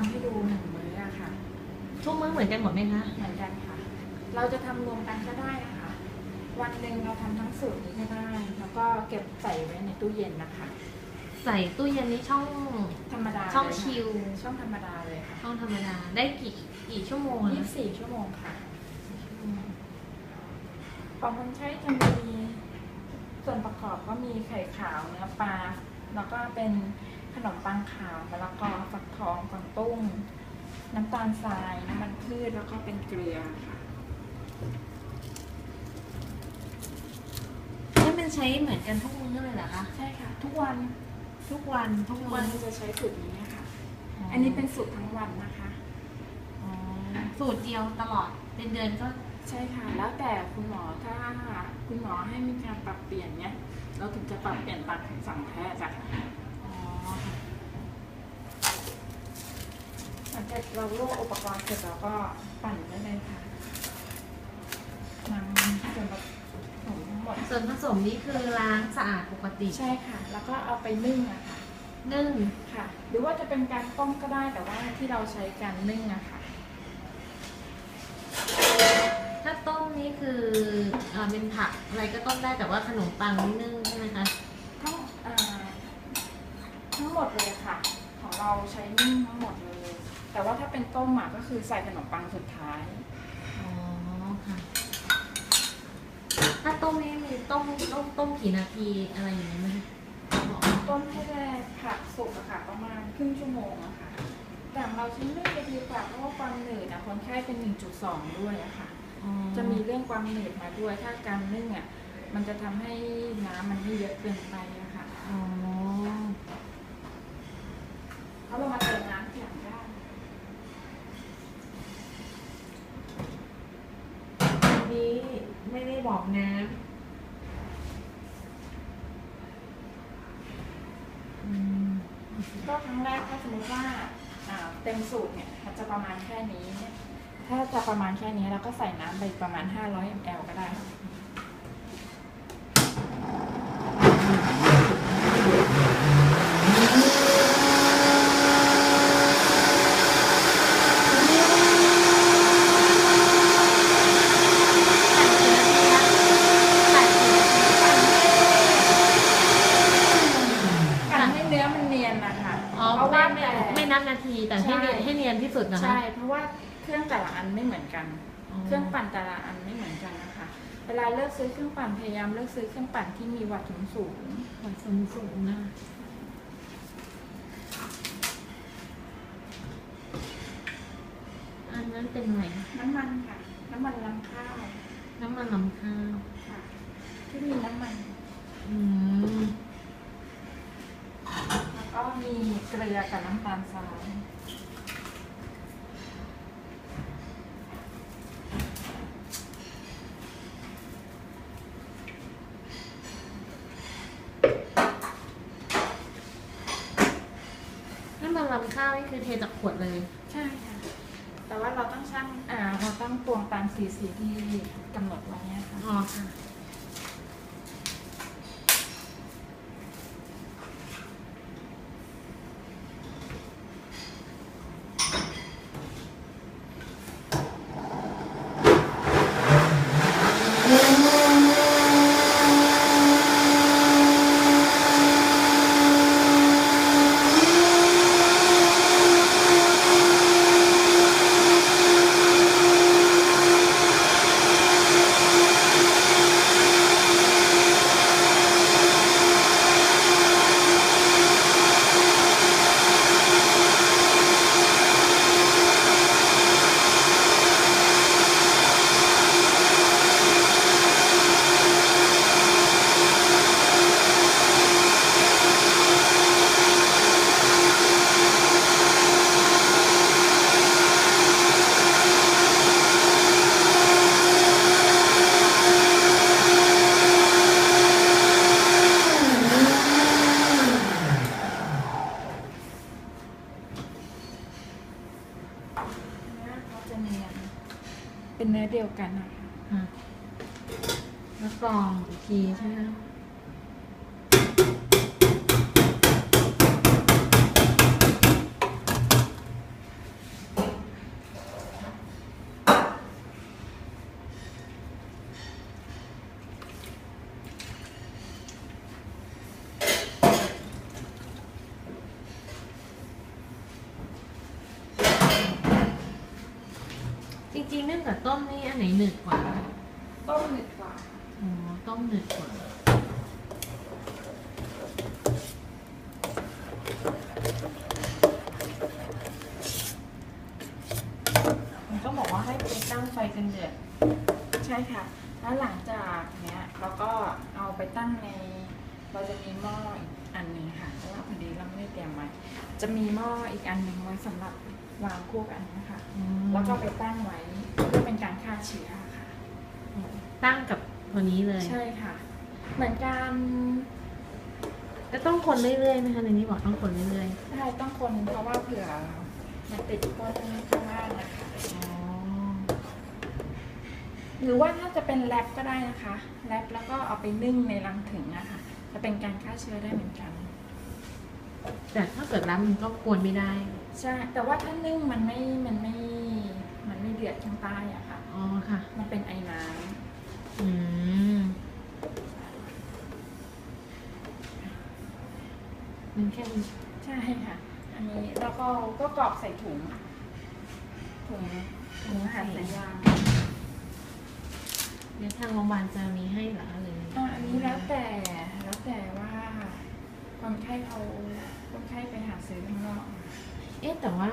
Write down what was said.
ำให้ดูหนึ่งมื้ออะค่ะ ทุกมื้อเหมือนกันหมดไหมคะ เหมือนกันค่ะ เราจะทำรวมกันก็ได้นะคะ วันหนึ่งเราทำทั้งสูตรนี้ก็ได้ แล้วก็เก็บใส่ไว้ในตู้เย็นนะคะ ใส่ตู้เย็นนี้ช่อง ธรรมดาช่องเลยค่ะชิล ช่องธรรมดาเลยค่ะช่องธรรมดา ได้กี่กี่ชั่วโมงอะยี่คะสิบสี่ชั่วโมงค่ะของคนใช้จะมีส่วนประกอบก็มีไข่ขาวเนื้อปลา แล้วก็เป็น ขนมปังขาวมะละกอฟักทองกวางตุ้ง น้ำตาลทรายน้ำมันพืชแล้วก็เป็นเกลือค่ะนี่มันใช้เหมือนกันทุกมื้อเลยเหรอคะ ใช่ค่ะ ทุกวันทุกวันทุกทุกมื้วัอนจะใช้สูตรนี้ค่ะ อันนี้เป็นสูตรทั้งวันนะคะ อ๋อสูตรเดียวตลอดเป็นเดือนก็ใช่ค่ะ แล้วแต่คุณหมอถ้าคุณหมอให้มีการปรับเปลี่ยนเนี่ยเราถึงจะปรับเปลี่ยนตามคำสั่งแพทย์อะค่ะ อ๋อค่ะ หลังจาก เราลวกอุปกรณ์เสร็จเราก็ปั่นได้เลยค่ะนำส่วนผสมทั้งหมดส่วนผสมนี้คือล้างสะอาดปกติใช่ค่ะ แล้วก็เอาไปนึ่งอะค่ะ นึ่งค่ะ หรือว่าจะเป็นการต้มก็ได้แต่ว่าที่เราใช้การนึ่งอะค่ะ ถ้าต้มนี่คือเอ่อเป็นผักอะไรก็ต้มได้แต่ว่าขนมปังนี่นึ่งใช่ไหมคะทั้งเอ่อทั้งหมดเลยค่ะ ของเราใช้นึ่งทั้งหมดเลย แต่ว่าถ้าเป็นต้มอะก็คือใส่ขนมปังสุดท้าย อ๋อค่ะ ถ้าต้มนี่มีต้มต้มต้มกี่นาทีอะไรอย่างนี้ไหมคะบอกต้มให้แรกผักสุกอะค่ะ ประมาณครึ่งชั่วโมงอะค่ะ แต่เราใช้นึ่งจะดีกว่าเพราะว่าความหนืดอะคนไข้เป็น 1.2 ด้วยอะค่ะ อ๋อจะมีเรื่องความหนืดมาด้วย ถ้าการนึ่งอะมันจะทำให้น้ำมันไม่เยอะเกินไปอะค่ะ อ๋อ เขาลงมาเติมน้ำทีหลังได้ อันนี้ ไม่ได้บอกน้ำอืมก็ครั้งแรกถ้าสมมติว่าอ่าเต็มสูตรเนี่ยจะประมาณแค่นี้เนี่ยถ้าจะประมาณแค่นี้เราก็ใส่น้ำไปประมาณ 500 ml ก็ได้ค่ะ การให้เนื้อมันเนียนนะคะ อ๋อ เพราะ ไม่ ว่า ไม่ แต่ไม่นับนาทีแต่ให้ใช่เนียนให้เนียนที่สุดนะคะใช่เพราะว่าเครื่องแต่ละอันไม่เหมือนกันอ๋อเครื่องปั่นแต่ละอันไม่เหมือนกันนะคะ เวลาเลือกซื้อเครื่องปั่นพยายามเลือกซื้อเครื่องปั่นที่มีวัตถุสูงวัดสูงสูงนะอันนั้นเป็นอะไรคะน้ำมันค่ะ น้ำมันลำข้าว น้ำมันลำข้าวค่ะที่มีน้ำมัน อืม แล้วก็ มีเกลือกับน้ำตาลทรายน้ำมันลำข้าวนี่คือเทจากขวดเลย ใช่ค่ะ แต่ว่าเราต้องชั่งอ่าเราต้องตวงตามสีสีที่กำหนดไว้เนี่ยค่ะ อ๋อค่ะ เป็นเนื้อเดียวกันนะคะค่ะแล้วกรองอีกทีใช่ไหม คะกับต้มนี่อันไหนหนึบกว่าต้มหนึบกว่าอ๋อต้มหนึบกว่ามันต้องบอกว่าให้ไปตั้งไฟจนเดือดใช่ค่ะ แล้วหลังจากเนี้ยเราก็เอาไปตั้งใน เราจะมีหม้ออีกอันหนึ่งค่ะเพราะว่าพอดีเราไม่ได้เตรียมไว้จะมีหม้ออีกอันหนึ่งไว้สำหรับ วางคู่กันนะคะแล้วก็ไปตั้งไว้เพื่อเป็นการฆ่าเชื้อค่ะตั้งกับตัวนี้เลย ใช่ค่ะ เหมือนกันจะต้องคนเรื่อยๆไหมคะในนี้บอกต้องคนเรื่อยใช่ต้องคนเพราะว่าเผื่อมันติดก้นข้างล่างนะคะๆอ๋อหรือว่าถ้าจะเป็นแรปก็ได้นะคะแรปแล้วก็เอาไปนึ่งในรังถึงอะค่ะจะเป็นการฆ่าเชื้อได้เหมือนกัน แต่ถ้าเกิดรับมันก็กวนไม่ได้ ใช่ แต่ว่าถ้านึ่งมันไม่ มันไม่ มันไม่เดือดข้างใต้อะค่ะ อ๋อค่ะ มันเป็นไอ้น้อืมมันแค่นี้ำใช่ค่ะ อันนี้แล้วก็ก็กรอกใส่ถุง ถุงถุงอาหารสายยางเดี๋ยวทางโรงพยาบาลจะมีให้เหรอหรืออะอันนี้แล้วแต่ แล้วแต่ว่า คนไข้เขาคนไข้ไปหาซื้อข้างนอก เอ๊ะแต่ว่า